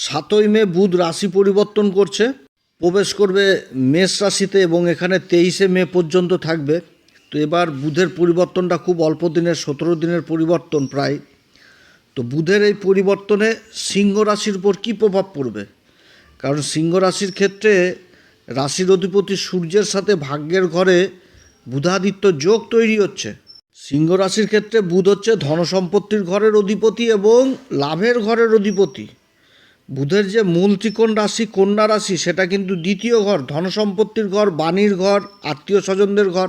সাতই মে বুধ রাশি পরিবর্তন করছে। প্রবেশ করবে মেষ রাশিতে এবং এখানে তেইশে মে পর্যন্ত থাকবে। তো এবার বুধের পরিবর্তনটা খুব অল্প দিনের, সতেরো দিনের পরিবর্তন প্রায়। তো বুধের এই পরিবর্তনে সিংহ রাশির উপর কী প্রভাব পড়বে? কারণ সিংহ রাশির ক্ষেত্রে রাশির অধিপতি সূর্যের সাথে ভাগ্যের ঘরে বুধাদিত্য যোগ তৈরি হচ্ছে। সিংহ রাশির ক্ষেত্রে বুধ হচ্ছে ধনসম্পত্তির ঘরের অধিপতি এবং লাভের ঘরের অধিপতি। বুধের যে মূল ত্রিকোণ রাশি, কন্যা রাশি, সেটা কিন্তু দ্বিতীয় ঘর, ধনসম্পত্তির ঘর, বাণীর ঘর, আত্মীয় স্বজনদের ঘর।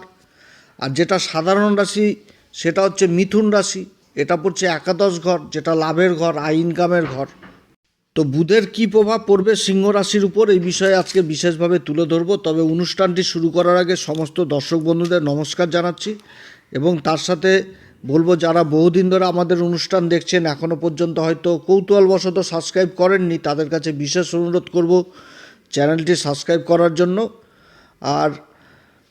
আর যেটা সাধারণ রাশি, সেটা হচ্ছে মিথুন রাশি। এটা পড়ছে একাদশ ঘর, যেটা লাভের ঘর আই ইনকামের ঘর। তো বুধের কি প্রভাব পড়বে সিংহ রাশির উপর, এই বিষয়ে আজকে বিশেষভাবে তুলে ধরবো। তবে অনুষ্ঠানটি শুরু করার আগে সমস্ত দর্শক বন্ধুদের নমস্কার জানাচ্ছি। এবং তার সাথে বলব যারা বহুদিন ধরে আমাদের অনুষ্ঠান দেখছেন এখনও পর্যন্ত হয়তো কৌতূহলবশত সাবস্ক্রাইব করেননি, তাদের কাছে বিশেষ অনুরোধ করব চ্যানেলটি সাবস্ক্রাইব করার জন্য। আর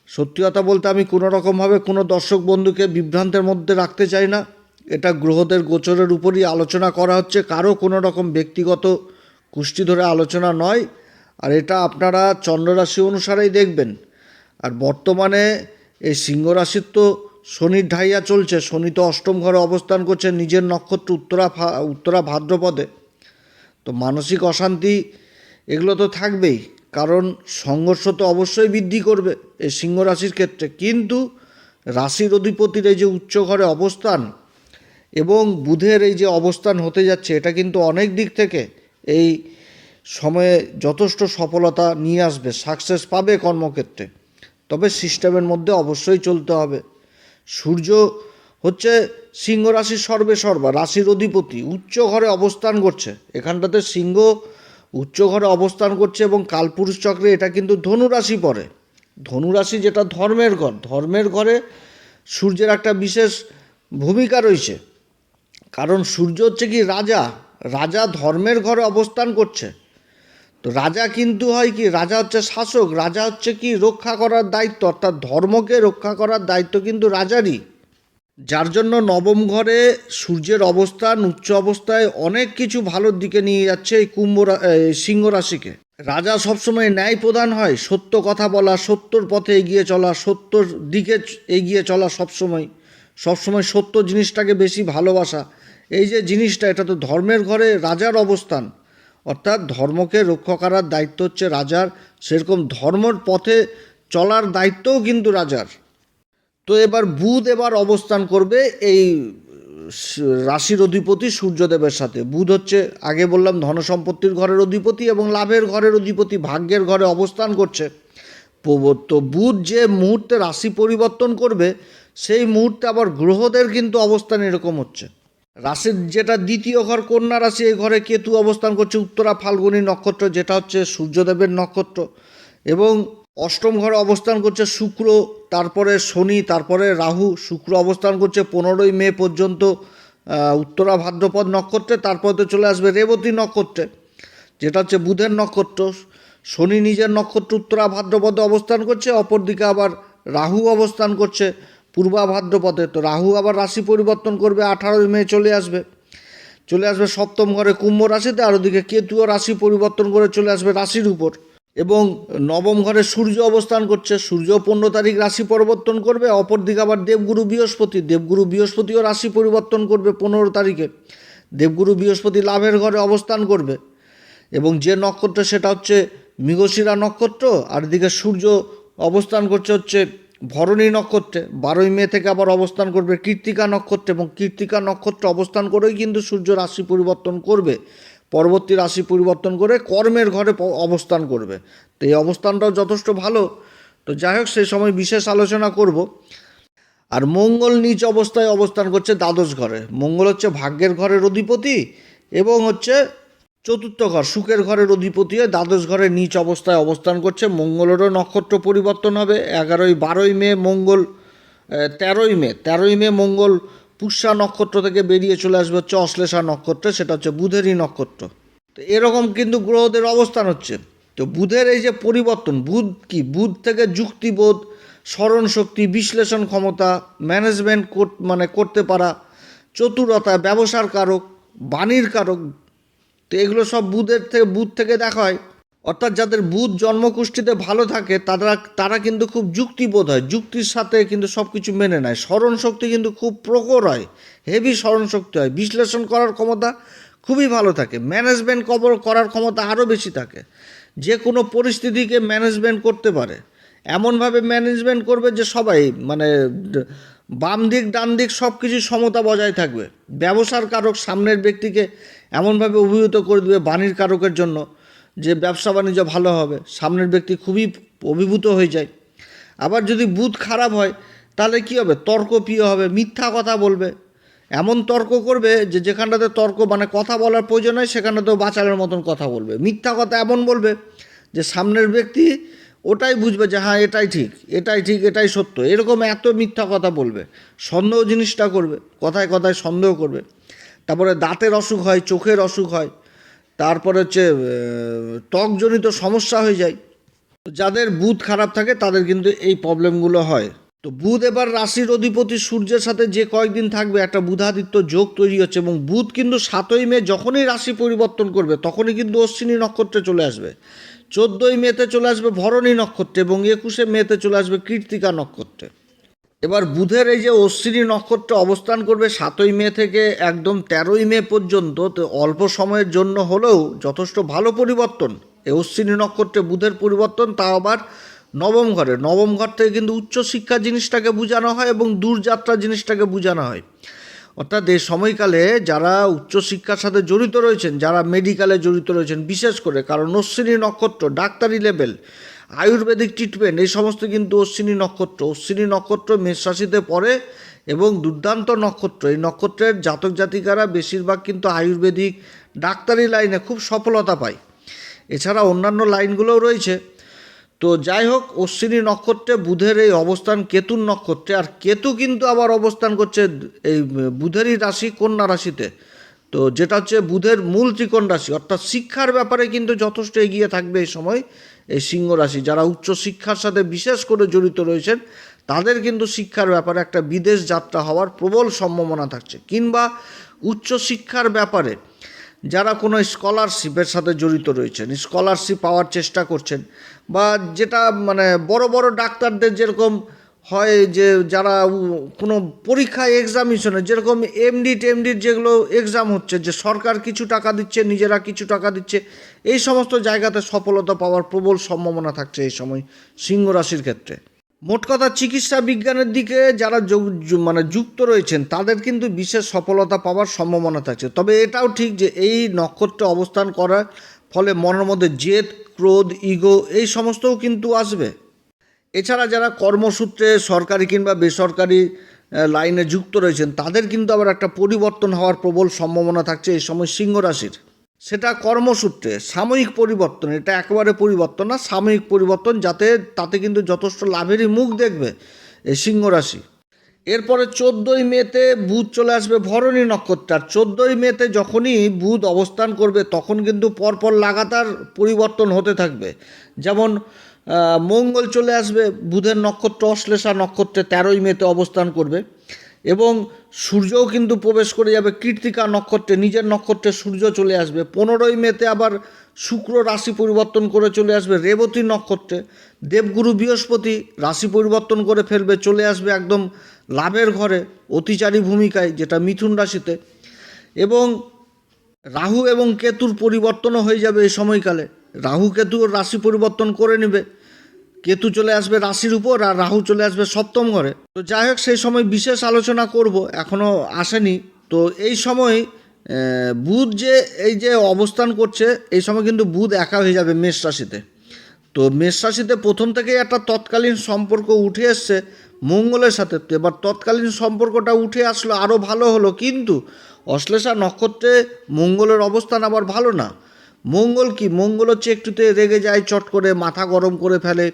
সত্যি কথা বলতে আমি কোনো রকমভাবে কোনো দর্শক বন্ধুকে বিভ্রান্তের মধ্যে রাখতে চাই না। এটা গ্রহদের গোচরের উপরই আলোচনা করা হচ্ছে, কারও কোনো রকম ব্যক্তিগত কুষ্টি ধরে আলোচনা নয়। আর এটা আপনারা চন্দ্ররাশি অনুসারেই দেখবেন। আর বর্তমানে এই সিংহ রাশির তো শনির ঢাইয়া চলছে। শনি তো অষ্টম ঘরে অবস্থান করছে নিজের নক্ষত্র উত্তরা উত্তরা ভাদ্রপদে। তো মানসিক অশান্তি এগুলো তো থাকবেই, কারণ সংঘর্ষ তো অবশ্যই বৃদ্ধি করবে এই সিংহ রাশির ক্ষেত্রে। কিন্তু রাশির অধিপতির এই যে উচ্চ ঘরে অবস্থান এবং বুধের এই যে অবস্থান হতে যাচ্ছে, এটা কিন্তু অনেক দিক থেকে এই সময়ে যথেষ্ট সফলতা নিয়ে আসবে, সাকসেস পাবে কর্মক্ষেত্রে। তবে সিস্টেমের মধ্যে অবশ্যই চলতে হবে। সূর্য হচ্ছে সিংহ রাশির সর্বে সর্বা, রাশির অধিপতি, উচ্চ ঘরে অবস্থান করছে। এখানটাতে সিংহ উচ্চ ঘরে অবস্থান করছে এবং কালপুরুষ চক্রে এটা কিন্তু ধনু রাশি পড়ে। ধনু রাশি যেটা ধর্মের ঘর, ধর্মের ঘরে সূর্যের একটা বিশেষ ভূমিকা রয়েছে। কারণ সূর্য হচ্ছে কি রাজা রাজা ধর্মের ঘরে অবস্থান করছে। তো রাজা কিন্তু হয় কি, রাজা হচ্ছে শাসক, রাজা হচ্ছে কি, রক্ষা করার দায়িত্ব, অর্থাৎ ধর্মকে রক্ষা করার দায়িত্ব কিন্তু রাজারই। যার জন্য নবম ঘরে সূর্যের অবস্থান, উচ্চ অবস্থায় অনেক কিছু ভালোর দিকে নিয়ে যাচ্ছে এই কুম্ভ সিংহ রাশিকে। রাজা সবসময় ন্যায় প্রধান হয়, সত্য কথা বলা, সত্যর পথে এগিয়ে চলা, সত্যর দিকে এগিয়ে চলা সবসময়। সবসময় সত্য জিনিসটাকে বেশি ভালোবাসা। এই যে জিনিসটা, এটা তো ধর্মের ঘরে রাজার অবস্থান। অর্থাৎ ধর্মকে রক্ষা করার দায়িত্ব হচ্ছে রাজার। সেরকম ধর্মর পথে চলার দায়িত্বও কিন্তু রাজার। তো এবার বুধ এবার অবস্থান করবে এই রাশির অধিপতি সূর্যদেবের সাথে। বুধ হচ্ছে, আগে বললাম, ধনসম্পত্তির ঘরের অধিপতি এবং লাভের ঘরের অধিপতি, ভাগ্যের ঘরে অবস্থান করছে। তো বুধ যে মুহূর্তে রাশি পরিবর্তন করবে, সেই মুহূর্তে আবার গ্রহদের কিন্তু অবস্থান এরকম হচ্ছে। রাশির যেটা দ্বিতীয় ঘর, কন্যা রাশি, এই ঘরে কেতু অবস্থান করছে, উত্তরা ফাল্গুনী নক্ষত্র, যেটা হচ্ছে সূর্যদেবের নক্ষত্র। এবং অষ্টম ঘরে অবস্থান করছে শুক্র, তারপরে শনি, তারপরে রাহু, শুক্র অবস্থান করছে পনেরোই মে পর্যন্ত উত্তরা ভাদ্রপদ নক্ষত্রে, তারপরে তো চলে আসবে রেবতী নক্ষত্রে, যেটা হচ্ছে বুধের নক্ষত্র। শনি নিজের নক্ষত্র উত্তরা ভাদ্রপদে অবস্থান করছে, অপরদিকে আবার রাহু অবস্থান করছে পূর্বা ভাদ্রপদে তো রাহু আবার রাশি পরিবর্তন করবে, আঠারোই মে চলে আসবে। চলে আসবে সপ্তম ঘরে কুম্ভ রাশিতে, আর ওদিকে কেতুও রাশি পরিবর্তন করে চলে আসবে রাশির উপর। এবং নবম ঘরে সূর্য অবস্থান করছে, সূর্য পনেরো তারিখ রাশি পরিবর্তন করবে, অপরদিকে আবার দেবগুরু বৃহস্পতি, দেবগুরু বৃহস্পতিও রাশি পরিবর্তন করবে পনেরো তারিখে। দেবগুরু বৃহস্পতি লাভের ঘরে অবস্থান করবে। এবং যে নক্ষত্র, সেটা হচ্ছে মৃগশিরা নক্ষত্র, আর এদিকে সূর্য অবস্থান করছে হচ্ছে ভরণী নক্ষত্রে, বারোই মে থেকে আবার অবস্থান করবে কৃত্তিকা নক্ষত্রে এবং কৃত্তিকা নক্ষত্রে অবস্থান করেই কিন্তু সূর্য রাশি পরিবর্তন করবে, পরবর্তী রাশি পরিবর্তন করে কর্মের ঘরে অবস্থান করবে। তো এই অবস্থানটাও যথেষ্ট ভালো। তো যাই হোক সেই সময় বিশেষ আলোচনা করব। আর মঙ্গল নিচ অবস্থায় অবস্থান করছে দ্বাদশ ঘরে। মঙ্গল হচ্ছে ভাগ্যের ঘরের অধিপতি এবং হচ্ছে চতুর্থ ঘর, সুখের ঘরের অধিপতি হয়ে দ্বাদশ ঘরের নিচ অবস্থায় অবস্থান করছে। মঙ্গলেরও নক্ষত্র পরিবর্তন হবে। এগারোই, বারোই মে মঙ্গল তেরোই মে তেরোই মে মঙ্গল পুষ্যা নক্ষত্র থেকে বেরিয়ে চলে আসবে হচ্ছে অশ্লেষা নক্ষত্রে, সেটা হচ্ছে বুধেরই নক্ষত্র। তো এরকম কিন্তু গ্রহদের অবস্থান হচ্ছে। তো বুধের এই যে পরিবর্তন, বুধ কি? বুধ থেকে যুক্তিবোধ স্মরণ শক্তি বিশ্লেষণ ক্ষমতা ম্যানেজমেন্ট মানে করতে পারা, চতুরতা, ব্যবসার কারক, বাণীর কারক তো এগুলো সব বুধের থেকে বুধ থেকে দেখা হয়। অর্থাৎ যাদের বুধ জন্মকুষ্ঠিতে ভালো থাকে, তারা তারা কিন্তু খুব যুক্তিবোধ হয়। যুক্তির সাথে কিন্তু সব কিছু মেনে নেয়। স্মরণ শক্তি কিন্তু খুব প্রখর হয়। হেভি স্মরণ শক্তি হয়। বিশ্লেষণ করার ক্ষমতা খুবই ভালো থাকে। ম্যানেজমেন্ট কবর করার ক্ষমতা আরও বেশি থাকে। যে কোনো পরিস্থিতিকে ম্যানেজমেন্ট করতে পারে। এমনভাবে ম্যানেজমেন্ট করবে যে সবাই মানে বাম দিক, ডান দিক সব কিছু সমতা বজায় থাকবে। ব্যবসার কারক সামনের ব্যক্তিকে এমনভাবে অভিভূত করে দেবে বাণীর কারকের জন্য যে ব্যবসা বাণিজ্য ভালো হবে। সামনের ব্যক্তি খুবই অভিভূত হয়ে যায়। আবার যদি বুধ খারাপ হয়, তাহলে কী হবে? তর্ক প্রিয় হবে, মিথ্যা কথা বলবে। এমন তর্ক করবে যে যেখানটাতে তর্ক মানে কথা বলার প্রয়োজন হয়, সেখানটাতেও বাঁচালের মতন কথা বলবে। মিথ্যা কথা এমন বলবে যে সামনের ব্যক্তি ওটাই বুঝবে যে হ্যাঁ এটাই ঠিক এটাই ঠিক, এটাই সত্য। এরকম এত মিথ্যা কথা বলবে, সন্দেহ জিনিসটা করবে, কথায় কথায় সন্দেহ করবে। তারপরে দাঁতের অসুখ হয়, চোখের অসুখ হয়, তারপরে হচ্ছে ত্বকজনিত সমস্যা হয়ে যায়। যাদের বুধ খারাপ থাকে, তাদের কিন্তু এই প্রবলেমগুলো হয়। তো বুধ এবার রাশির অধিপতি সূর্যের সাথে যে কয়েকদিন থাকবে, একটা বুধাদিত্য যোগ তৈরি হচ্ছে এবং বুধ কিন্তু সাতই মে যখনই রাশি পরিবর্তন করবে, তখনই কিন্তু অশ্বিনী নক্ষত্রে চলে আসবে। চোদ্দোই মেতে চলে আসবে ভরণী নক্ষত্রে এবং একুশে মেতে চলে আসবে কীর্তিকা নক্ষত্রে। এবার বুধের এই যে অশ্বিনী নক্ষত্রে অবস্থান করবে সাতই মে থেকে একদম তেরোই মে পর্যন্ত, তো অল্প সময়ের জন্য হলেও যথেষ্ট ভালো পরিবর্তন। এই অশ্বিনী নক্ষত্রে বুধের পরিবর্তন তা আবার নবম ঘরে। নবম ঘর থেকে কিন্তু উচ্চশিক্ষা জিনিসটাকে বোঝানো হয় এবং দূরযাত্রা জিনিসটাকে বোঝানো হয়। অর্থাৎ এই সময়কালে যারা উচ্চশিক্ষার সাথে জড়িত রয়েছেন, যারা মেডিকেলে জড়িত রয়েছেন, বিশেষ করে কারণ অশ্বিনী নক্ষত্র, ডাক্তারি লেভেল আয়ুর্বেদিক ট্রিটমেন্ট এই সমস্ত কিন্তু অশ্বিনী নক্ষত্র। অশ্বিনী নক্ষত্র মেষ রাশিতে পড়ে এবং দুর্দান্ত নক্ষত্র। এই নক্ষত্রের জাতক জাতিকারা বেশিরভাগ কিন্তু আয়ুর্বেদিক ডাক্তারি লাইনে খুব সফলতা পায়। এছাড়া অন্যান্য লাইনগুলোও রয়েছে। তো যাই হোক, অশ্বিনী নক্ষত্রে, বুধের এই অবস্থান, কেতুর নক্ষত্রে, আর কেতু কিন্তু আবার অবস্থান করছে এই বুধেরই রাশি, কন্যা রাশিতে। তো যেটা হচ্ছে বুধের মূল ত্রিকোণ রাশি, অর্থাৎ শিক্ষার ব্যাপারে কিন্তু যথেষ্ট এগিয়ে থাকবে এই সময় এই সিংহ রাশি। যারা উচ্চ শিক্ষার সাথে বিশেষ করে জড়িত রয়েছেন, তাদের কিন্তু শিক্ষার ব্যাপারে একটা বিদেশ যাত্রা হওয়ার প্রবল সম্ভাবনা থাকছে। কিংবা উচ্চ শিক্ষার ব্যাপারে যারা কোনো স্কলারশিপের সাথে জড়িত রয়েছেন, স্কলারশিপ পাওয়ার চেষ্টা করছেন, বা যেটা মানে বড় বড় ডাক্তারদের যেরকম হয় যে যারা কোনো পরীক্ষা এক্সামিশনে যেরকম এমডি টেমডির যেগুলো এক্সাম হচ্ছে, যে সরকার কিছু টাকা দিচ্ছে, নিজেরা কিছু টাকা দিচ্ছে, এই সমস্ত জায়গাতে সফলতা পাওয়ার প্রবল সম্ভাবনা থাকছে এই সময় সিংহ রাশির ক্ষেত্রে। মোট কথা চিকিৎসা বিজ্ঞানের দিকে যারা মানে যুক্ত রয়েছেন, তাদের কিন্তু বিশেষ সফলতা পাওয়ার সম্ভাবনা থাকছে। তবে এটাও ঠিক যে এই নক্ষত্রে অবস্থান করার ফলে মনের মধ্যে জেদ, ক্রোধ, ইগো এই সমস্তও কিন্তু আসবে। এছাড়া যারা কর্মসূত্রে সরকারি কিংবা বেসরকারি লাইনে যুক্ত রয়েছেন, তাদের কিন্তু আবার একটা পরিবর্তন হওয়ার প্রবল সম্ভাবনা থাকছে এই সময় সিংহ রাশির। সেটা কর্মসূত্রে, সাময়িক পরিবর্তন, এটা একেবারে পরিবর্তন না, সাময়িক পরিবর্তন যাতে তাতে কিন্তু যথেষ্ট লাভেরই মুখ দেখবে এই সিংহ রাশি। এরপরে চোদ্দোই মেতে বুধ চলে আসবে ভরণী নক্ষত্র, আর চোদ্দোই মেতে যখনই বুধ অবস্থান করবে তখন কিন্তু পরপর লাগাতার পরিবর্তন হতে থাকবে। যেমন মঙ্গল চলে আসবে, বুধের নক্ষত্র অশ্লেষা নক্ষত্রে তেরোই মেতে অবস্থান করবে। এবং সূর্যও কিন্তু প্রবেশ করে যাবে। কৃত্তিকা নক্ষত্রে, নিজের নক্ষত্রে সূর্য চলে আসবে। পনেরোই মেতে আবার শুক্র রাশি পরিবর্তন করে চলে আসবে, রেবতী নক্ষত্রে। দেবগুরু বৃহস্পতি রাশি পরিবর্তন করে ফেলবে, চলে আসবে একদম লাভের ঘরে, অতিচারী ভূমিকায়, যেটা মিথুন রাশিতে। এবং রাহু এবং কেতুর পরিবর্তনও হয়ে যাবে এই সময়কালে। রাহু কেতু রাশি পরিবর্তন করে নেবে। কেতু চলে আসবে রাশির উপর আর রাহু চলে আসবে সপ্তম ঘরে। তো যাই হোক সেই সময় বিশেষ আলোচনা করব এখনও আসেনি। তো এই সময় বুধ যে এই যে অবস্থান করছে, এই সময় কিন্তু বুধ একা হয়ে যাবে মেষ রাশিতে। তো মেষ রাশিতে প্রথম থেকেই একটা তৎকালীন সম্পর্ক উঠে এসছে মঙ্গলের সাথে। তো এবার তৎকালীন সম্পর্কটা উঠে আসলো আরও ভালো হলো। কিন্তু অশ্লেষা নক্ষত্রে মঙ্গলের অবস্থান আবার ভালো না। মঙ্গল কি? মঙ্গল হচ্ছে একটুতে রেগে যায়, চট করে মাথা গরম করে ফেলে।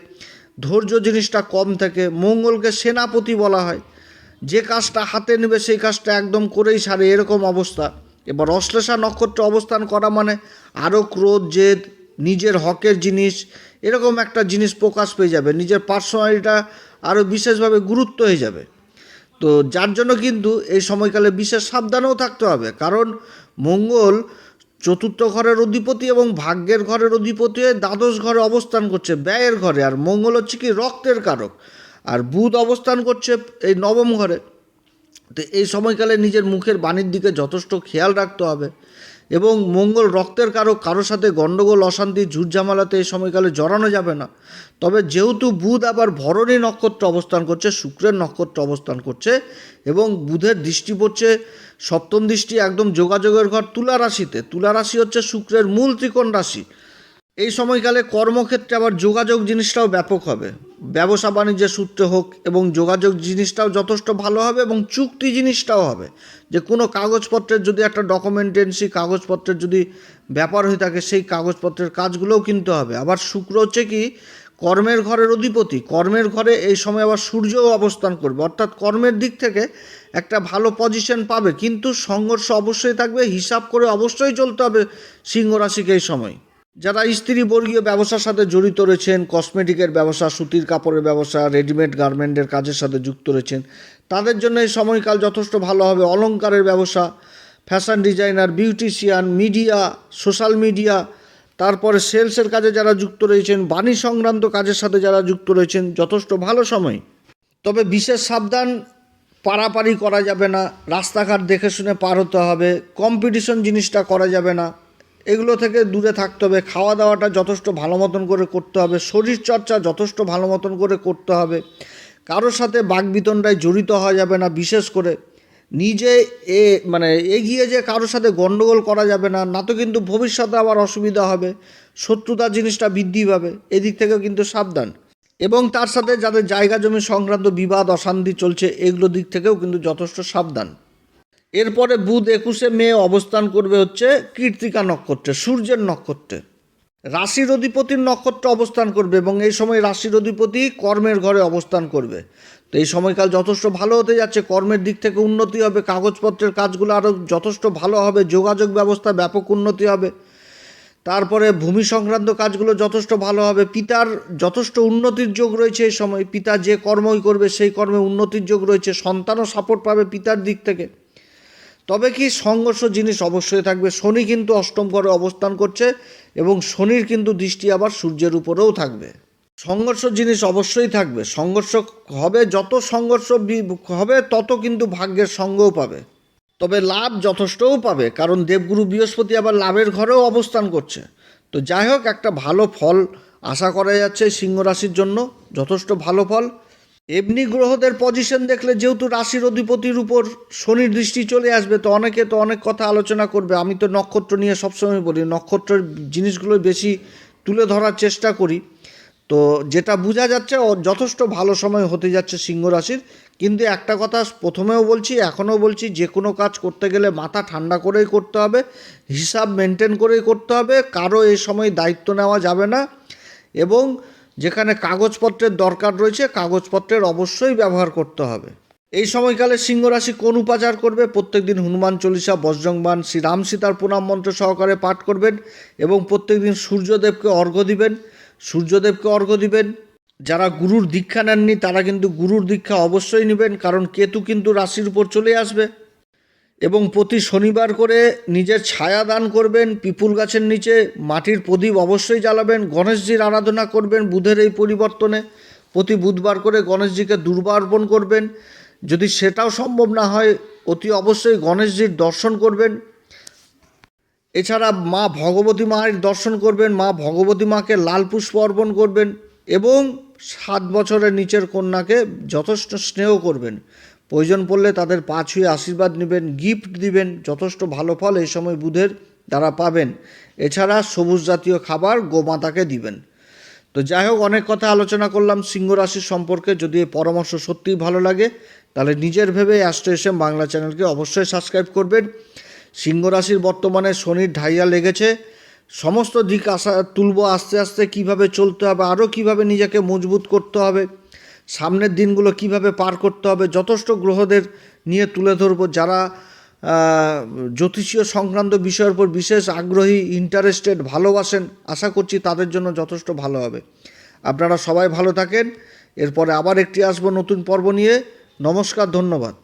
ধৈর্য জিনিসটা কম থাকে। মঙ্গলকে সেনাপতি বলা হয়। যে কাজটা হাতে নেবে, সেই কাজটা একদম করেই সারে, এরকম অবস্থা। এবার অশ্লেষা নক্ষত্রে অবস্থান করা মানে আরও ক্রোধ, জেদ, নিজের হকের জিনিস, এরকম একটা জিনিস প্রকাশ পেয়ে যাবে। নিজের পার্সোনালিটা আরও বিশেষভাবে গুরুত্ব হয়ে যাবে। তো যার জন্য কিন্তু এই সময়কালে বিশেষ সাবধানেও থাকতে হবে। কারণ মঙ্গল চতুর্থ ঘরের অধিপতি এবং ভাগ্যের ঘরের অধিপতি হয়ে দ্বাদশ ঘরে অবস্থান করছে ব্যয়ের ঘরে, আর মঙ্গল হচ্ছে কি রক্তের কারক, আর বুধ অবস্থান করছে এই নবম ঘরে। তো এই সময়কালে নিজের মুখের বাণীর দিকে যথেষ্ট খেয়াল রাখতে হবে। এবং মঙ্গল রক্তের কারও কারোর সাথে গণ্ডগোল, অশান্তি, ঝুটঝামালাতে এই সময়কালে জড়ানো যাবে না। তবে যেহেতু বুধ আবার ভরণী নক্ষত্র অবস্থান করছে, শুক্রের নক্ষত্র অবস্থান করছে এবং বুধের দৃষ্টি পড়ছে সপ্তম দৃষ্টি একদম যোগাযোগের ঘর তুলা রাশিতে। তুলা রাশি হচ্ছে শুক্রের মূল ত্রিকোণ রাশি। এই সময়কালে কর্মক্ষেত্রে আবার যোগাযোগ জিনিসটাও ব্যাপক হবে। ব্যবসা বাণিজ্যের সূত্রে হোক এবং যোগাযোগ জিনিসটাও যথেষ্ট ভালো হবে এবং চুক্তি জিনিসটাও হবে। যে কোনো কাগজপত্রের যদি একটা ডকুমেন্টেন্সি কাগজপত্রের যদি ব্যাপার হয়ে থাকে, সেই কাগজপত্রের কাজগুলোও কিনতে হবে। আবার শুক্র হচ্ছে কি, কর্মের ঘরের অধিপতি, কর্মের ঘরে এই সময় আবার সূর্যও অবস্থান করবে। অর্থাৎ কর্মের দিক থেকে একটা ভালো পজিশন পাবে। কিন্তু সংঘর্ষ অবশ্যই থাকবে, হিসাব করে অবশ্যই চলতে হবে সিংহ রাশিকে এই সময়। যারা স্ত্রী বর্গীয় ব্যবসার সাথে জড়িত রয়েছেন কসমেটিকের ব্যবসা, সুতির কাপড়ের ব্যবসা রেডিমেড গার্মেন্টের কাজের সাথে যুক্ত রয়েছেন, তাদের জন্য এই সময়কাল যথেষ্ট ভালো হবে। অলংকারের ব্যবসা fashion designer beautician media social media তারপরে সেলসের কাজে যারা যুক্ত রয়েছেন, বাণী সংক্রান্ত কাজের সাথে যারা যুক্ত রয়েছেন, যথেষ্ট ভালো সময়। তবে বিশেষ সাবধান, পারাপারি করা যাবে না, রাস্তাঘাট দেখে শুনে পার হতে হবে কম্পিটিশন জিনিসটা করা যাবে না। এগুলো থেকে দূরে থাকতে হবে। খাওয়া দাওয়াটা যথেষ্ট ভালো মতন করে করতে হবে। শরীর চর্চা যথেষ্ট ভালো মতন করে করতে হবে। কারোর সাথে বাগবিতণ্ডায় জড়িত হওয়া যাবে না, বিশেষ করে নিজে এ মানে এগিয়ে যে কারোর সাথে গণ্ডগোল করা যাবে না না তো কিন্তু ভবিষ্যতে আবার অসুবিধা হবে। শত্রুতা জিনিসটা বৃদ্ধি পাবে। এদিক থেকেও কিন্তু সাবধান। এবং তার সাথে যাদের জায়গা জমি সংক্রান্ত বিবাদ, অশান্তি চলছে, এগুলো দিক থেকেও কিন্তু যথেষ্ট সাবধান। এরপরে বুধ একুশে মে অবস্থান করবে হচ্ছে কীর্তিকা নক্ষত্রে, সূর্যের নক্ষত্রে। রাশির অধিপতির নক্ষত্র অবস্থান করবে এবং এই সময় রাশির অধিপতি কর্মের ঘরে অবস্থান করবে। তো এই সময়কাল যথেষ্ট ভালো হতে যাচ্ছে, কর্মের দিক থেকে উন্নতি হবে, কাগজপত্রের কাজগুলো আরও যথেষ্ট ভালো হবে, যোগাযোগ ব্যবস্থা ব্যাপক উন্নতি হবে। তারপরে ভূমি সংক্রান্ত কাজগুলো যথেষ্ট ভালো হবে, পিতার যথেষ্ট উন্নতির যোগ রয়েছে এই সময়, পিতা যে কর্মই করবে সেই কর্মে উন্নতির যোগ রয়েছে, সন্তানও সাপোর্ট পাবে পিতার দিক থেকে। তবে কি সংঘর্ষ জিনিস অবশ্যই থাকবে? শনি কিন্তু অষ্টম ঘরে অবস্থান করছে এবং শনির কিন্তু দৃষ্টি আবার সূর্যের উপরেও থাকবে। সংঘর্ষ জিনিস অবশ্যই থাকবে। সংঘর্ষ হবে, যত সংঘর্ষ হবে, তত কিন্তু ভাগ্যের সঙ্গও পাবে। তবে লাভ যথেষ্টও পাবে, কারণ দেবগুরু বৃহস্পতি আবার লাভের ঘরেও অবস্থান করছে। তো যাই হোক, একটা ভালো ফল আশা করা যাচ্ছে সিংহ রাশির জন্য, যথেষ্ট ভালো ফল। এমনি গ্রহদের পজিশন দেখলে যেহেতু রাশির অধিপতির উপর শনির দৃষ্টি চলে আসবে, তো অনেকে তো অনেক কথা আলোচনা করবে। আমি তো নক্ষত্র নিয়ে সবসময় বলি, নক্ষত্রের জিনিসগুলো বেশি তুলে ধরার চেষ্টা করি। তো যেটা বোঝা যাচ্ছে যথেষ্ট ভালো সময় হতে যাচ্ছে সিংহ রাশির। কিন্তু একটা কথা প্রথমেও বলছি, এখনও বলছি, যে কোনো কাজ করতে গেলে মাথা ঠান্ডা করেই করতে হবে, হিসাব মেনটেন করেই করতে হবে, কারও এই সময় দায়িত্ব নেওয়া যাবে না। এবং যেখানে কাগজপত্রের দরকার রয়েছে, কাগজপত্রের অবশ্যই ব্যবহার করতে হবে। এই সময়কালে সিংহ রাশি কোন উপাচার করবে? প্রত্যেকদিন হনুমান চল্লিশা বজ্রংবান শ্রী রাম সীতার প্রণাম মন্ত্র সহকারে পাঠ করবেন এবং প্রত্যেকদিন সূর্যদেবকে অর্ঘ্য দিবেন। সূর্যদেবকে অর্ঘ্য দিবেন। যারা গুরুর দীক্ষা নেননি, তারা কিন্তু গুরুর দীক্ষা অবশ্যই নেবেন, কারণ কেতু কিন্তু রাশির উপর চলে আসবে। এবং প্রতি শনিবার করে নিজের ছায়া দান করবেন, পিপুল গাছের নিচে মাটির প্রদীপ অবশ্যই জ্বালাবেন, গণেশজির আরাধনা করবেন বুধের এই পরিবর্তনে। প্রতি বুধবার করে গণেশজিকে দুর্বা অর্পণ করবেন। যদি সেটাও সম্ভব না হয়, অতি অবশ্যই গণেশজির দর্শন করবেন। এছাড়া মা ভগবতী মায়ের দর্শন করবেন, মা ভগবতী মাকে লাল পুষ্প অর্পণ করবেন এবং সাত বছরের নিচের কন্যাকে যথেষ্ট স্নেহ করবেন। প্রয়োজন পড়লে তাদের পা ছুঁয়ে আশীর্বাদ নেবেন গিফট দিবেন, যথেষ্ট ভালো ফল এই সময় বুধের দ্বারা পাবেন। এছাড়া সবুজ জাতীয় খাবার গোমাতাকে দিবেন। তো যাই হোক, অনেক কথা আলোচনা করলাম সিংহ রাশির সম্পর্কে। যদি এই পরামর্শ সত্যিই ভালো লাগে, তাহলে নিজের ভেবে অ্যাস্ট্রো এসএম বাংলা চ্যানেলকে অবশ্যই সাবস্ক্রাইব করবেন। সিংহ রাশির বর্তমানে শনির ঢাইয়া লেগেছে। সমস্ত দিক আসা তুলব আস্তে আস্তে কীভাবে চলতে হবে, আরও কীভাবে নিজেকে মজবুত করতে হবে। সামনের দিনগুলো কীভাবে পার করতে হবে, যথেষ্ট গ্রহদের নিয়ে তুলে ধরব, যারা জ্যোতিষীয় সংক্রান্ত বিষয়ের উপর বিশেষ আগ্রহী ইন্টারেস্টেড ভালোবাসেন, আশা করছি তাদের জন্য যথেষ্ট ভালো হবে। আপনারা সবাই ভালো থাকেন, এরপরে আবার একটি আসব নতুন পর্ব নিয়ে। নমস্কার, ধন্যবাদ।